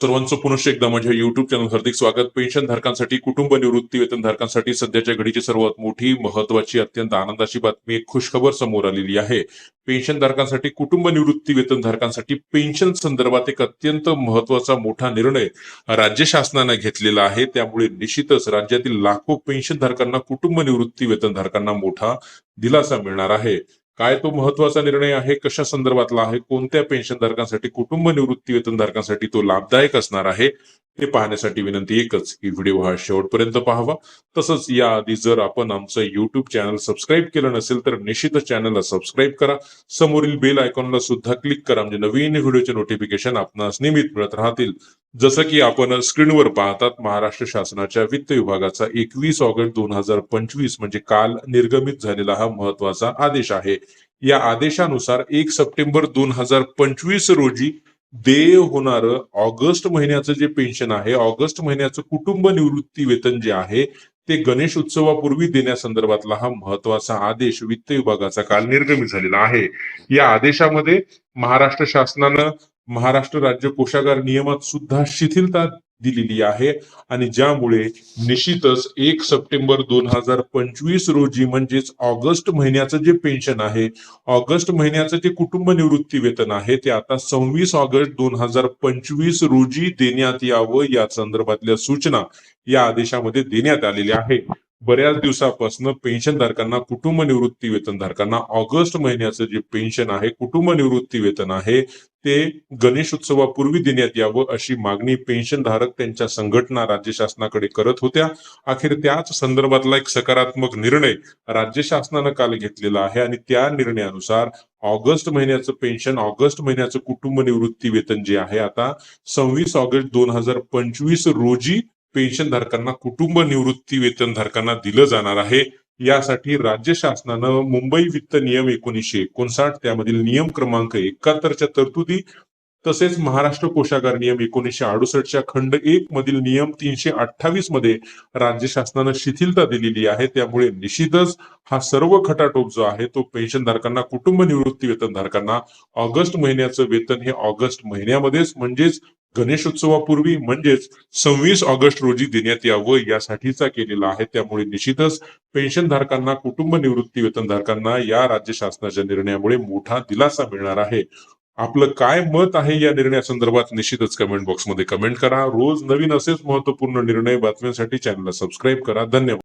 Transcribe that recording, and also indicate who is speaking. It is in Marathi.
Speaker 1: सर्वांचं पुनश्च एकदा माझ्या युट्यूब चॅनल हार्दिक स्वागत. पेन्शन धारकांसाठी कुटुंब निवृत्ती वेतन धारकांसाठी सध्याच्या घडीची सर्वात मोठी महत्वाची अत्यंत आनंदाची बातमी एक खुशखबर समोर आलेली आहे. पेन्शन धारकांसाठी कुटुंब निवृत्ती वेतन धारकांसाठी पेन्शन संदर्भात एक अत्यंत महत्त्वाचा मोठा निर्णय राज्य शासनाने घेतलेला आहे. त्यामुळे निश्चितच राज्यातील लाखो पेन्शन धारकांना कुटुंब निवृत्ती वेतन धारकांना मोठा दिलासा मिळणार आहे. काय तो महत्त्वाचा निर्णय आहे? कशा संदर्भातला आहे? कोणत्या पेन्शनधारकांसाठी कुटुंब निवृत्ती वेतनधारकांसाठी तो लाभदायक असणार आहे? ते पाहण्यासाठी विनंती एकच की व्हिडिओ हा शेवटपर्यंत पाहावा. तसंच या आधी जर आपण आमचं युट्यूब चॅनल सबस्क्राईब केलं नसेल तर निश्चितच चॅनलला सबस्क्राईब करा. समोरील बेल आयकॉनला सुद्धा क्लिक करा. म्हणजे नवीन व्हिडिओचे नोटिफिकेशन आपणास नियमित मिळत राहतील. जसं की आपण स्क्रीनवर पाहतात महाराष्ट्र शासनाच्या वित्त विभागाचा एकवीस ऑगस्ट दोन हजार पंचवीस म्हणजे काल निर्गमित झालेला हा महत्त्वाचा आदेश आहे. या आदेशानुसार एक सप्टेंबर दोन हजार पंचवीस रोजी देय होणारं ऑगस्ट महिन्याचं जे पेन्शन आहे ऑगस्ट महिन्याचं कुटुंब निवृत्ती वेतन जे आहे ते गणेश उत्सवापूर्वी देण्यासंदर्भातला हा महत्त्वाचा आदेश वित्त विभागाचा काल निर्गमित झालेला आहे. या आदेशामध्ये महाराष्ट्र शासनानं महाराष्ट्र राज्य कोषागार नियमात सुद्धा शिथिलता दिलेली आहे. आणि ज्यामुळे निश्चितच एक सप्टेंबर दोन हजार पंचवीस रोजी म्हणजेच ऑगस्ट महिन्याचं जे पेन्शन आहे ऑगस्ट महिन्याचं जे कुटुंब निवृत्ती वेतन आहे ते आता सव्वीस ऑगस्ट दोन हजार पंचवीस रोजी देण्यात यावं या संदर्भातल्या सूचना या आदेशामध्ये देण्यात आलेल्या आहे बऱ्याच दिवसापासून पेन्शनधारकांना कुटुंब निवृत्ती वेतनधारकांना ऑगस्ट महिन्याचं जे पेन्शन आहे कुटुंब निवृत्ती वेतन आहे ते गणेश उत्सवापूर्वी देण्यात यावं अशी मागणी पेन्शनधारक त्यांच्या संघटना राज्य शासनाकडे करत होत्या. अखेर त्याच संदर्भातला एक सकारात्मक निर्णय राज्य शासनानं काल घेतलेला आहे आणि त्या निर्णयानुसार ऑगस्ट महिन्याचं पेन्शन ऑगस्ट महिन्याचं कुटुंब निवृत्ती वेतन जे आहे आता सव्वीस ऑगस्ट दोन हजार पंचवीस रोजी पेन्शन धारकांना कुटुंब निवृत्ती वेतन धारकांना दिलं जाणार आहे. यासाठी राज्य शासनानं मुंबई वित्त नियम एकोणीसशे एकोणसाठ त्यामधील नियम क्रमांक एकाहत्तरच्या तरतुदी तसेच महाराष्ट्र कोषागार नियम एकोणीसशे अडुसष्टच्या खंड एक मधील नियम तीनशे अठ्ठावीसमध्ये राज्य शासनानं शिथिलता दिलेली आहे. त्यामुळे निश्चितच हा सर्व खटाटोप जो आहे तो पेन्शन धारकांना कुटुंब निवृत्ती वेतन धारकांना ऑगस्ट महिन्याचं वेतन हे ऑगस्ट महिन्यामध्येच म्हणजेच गणेशोत्सवापूर्वी म्हणजेच सव्वीस ऑगस्ट रोजी देण्यात यावं यासाठीचा केलेला आहे. त्यामुळे निश्चितच पेन्शन धारकांना कुटुंब निवृत्ती वेतन धारकांना या राज्य शासनाच्या निर्णयामुळे मोठा दिलासा मिळणार आहे. आपलं काय मत आहे या निर्णयासंदर्भात निश्चितच कमेंट बॉक्समध्ये कमेंट करा. रोज नवीन असेच महत्त्वपूर्ण निर्णय बातम्यांसाठी चॅनलला सबस्क्राईब करा. धन्यवाद.